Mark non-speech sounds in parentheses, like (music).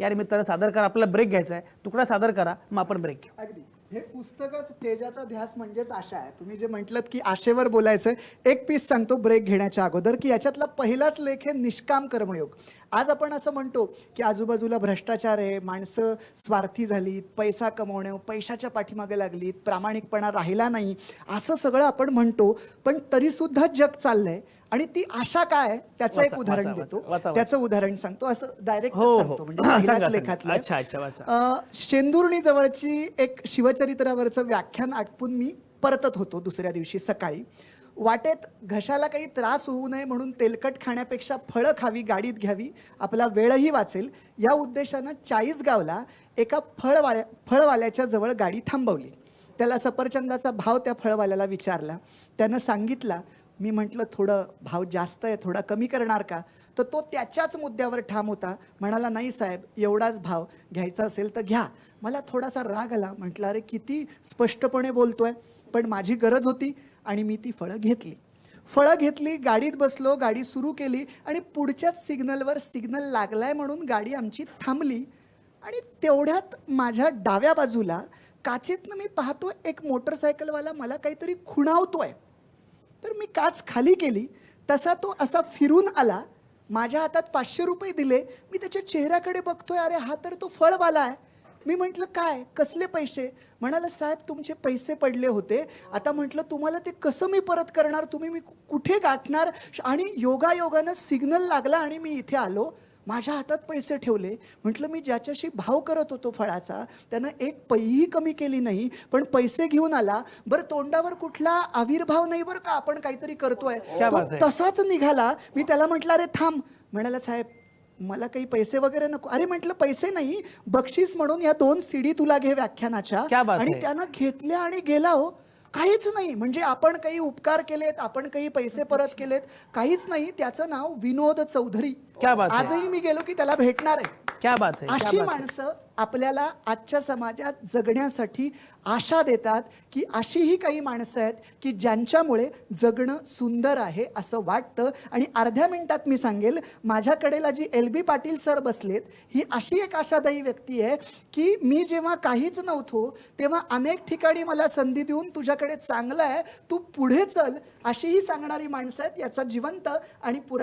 या निमित्तानं सादर करा. आपल्याला ब्रेक घ्यायचा आहे. तुकडा सादर करा. मग आपण ब्रेक घेऊ. अगदी. हे पुस्तकच तेजाचा ध्यास म्हणजेच आशा आहे. तुम्ही जे म्हटलं की आशेवर बोलायचं एक पीस सांगतो ब्रेक घेण्याच्या अगोदर की याच्यातला पहिलाच लेख हे निष्काम कर्मयोग. आज आपण असं म्हणतो की आजूबाजूला भ्रष्टाचार आहे माणसं स्वार्थी झालीत पैसा कमवणं पैशाच्या पाठीमागे लागलीत प्रामाणिकपणा राहिला नाही असं सगळं आपण म्हणतो पण तरीसुद्धा जग चाललंय आणि ती आशा काय त्याचं एक उदाहरण देतो. त्याचं उदाहरण सांगतो असं डायरेक्ट हो, हो. सांगतो म्हणजे सांगा, (clears throat) पहिल्याच सांगा. लेखातलं शेंदुर्णी जवळची एक शिवचरित्रावरचं व्याख्यान आटपून मी परतत होतो दुसऱ्या दिवशी सकाळी वाटेत घशाला काही त्रास होऊ नये म्हणून तेलकट खाण्यापेक्षा फळं खावी गाडीत घ्यावी आपला वेळही वाचेल. या उद्देशानं चाळीसगावला एका फळवाल्या फळवाल्याच्या जवळ गाडी थांबवली. त्याला सफरचंदाचा भाव त्या फळवाल्याला विचारला. त्यानं सांगितला मी म्हटलं थोडं भाव जास्त आहे थोडा कमी करणार का? तर तो त्याच्याच मुद्द्यावर ठाम होता. म्हणाला नाही साहेब एवढाच भाव घ्यायचा असेल तर घ्या. मला थोडासा राग आला. म्हटलं अरे किती स्पष्टपणे बोलतोय. पण माझी गरज होती आणि मी ती फळं घेतली. फळं घेतली गाडीत बसलो गाडी सुरू केली आणि पुढच्याच सिग्नलवर सिग्नल लागलाय म्हणून गाडी आमची थांबली आणि तेवढ्यात माझ्या डाव्या बाजूला काचेतनं मी पाहतो एक मोटरसायकलवाला मला काहीतरी खुणावतोय. तर मी काच खाली केली. तसा तो असा फिरून आला. माझ्या हातात पाचशे रुपये दिले. मी त्याच्या चेहऱ्याकडे बघतोय अरे हा तर तो फळवाला आहे. मी म्हटलं काय? कसले पैसे? म्हणाला साहेब तुमचे पैसे पडले होते. आता म्हटलं तुम्हाला ते कसं मी परत करणार? तुम्ही मी कुठे गाठणार? आणि योगायोगानं सिग्नल लागला आणि मी इथे आलो. माझ्या हातात पैसे ठेवले. म्हटलं मी ज्याच्याशी भाव करत होतो फळाचा त्यानं एक पैही कमी केली नाही पण पैसे घेऊन आला. बरं तोंडावर कुठला आविर्भाव नाही बरं का आपण काहीतरी करतोय. तसाच निघाला. मी त्याला म्हटलं अरे थांब. म्हणाला साहेब मला काही पैसे वगैरे नको. अरे म्हटलं पैसे नाही बक्षीस म्हणून या दोन सीडी तुला घे व्याख्यानाच्या. आणि. त्यानं घेतल्या आणि गेला हो. काहीच नाही. म्हणजे आपण काही उपकार केलेत आपण काही पैसे परत केलेत काहीच नाही. त्याचं नाव विनोद चौधरी. आजही मी गेलो की त्याला भेटणार आहे. क्या बात आहे अशी माणसं आपल्याला आजच्या समाजात जगण्यासाठी आशा देतात की अशी ही काही माणसं आहेत की ज्यांच्यामुळे जगणं सुंदर आहे असं वाटतं. आणि अर्ध्या मिनिटात मी सांगेल माझ्याकडेला G L B Patil sir बसलेत ही अशी एक आशादायी व्यक्ती आहे की मी जेव्हा काहीच नव्हतो तेव्हा अनेक ठिकाणी मला संधी देऊन तुझ्याकडे चांगलं आहे तू पुढे चल अशीही सांगणारी माणसं आहेत याचा जिवंत आणि पुरा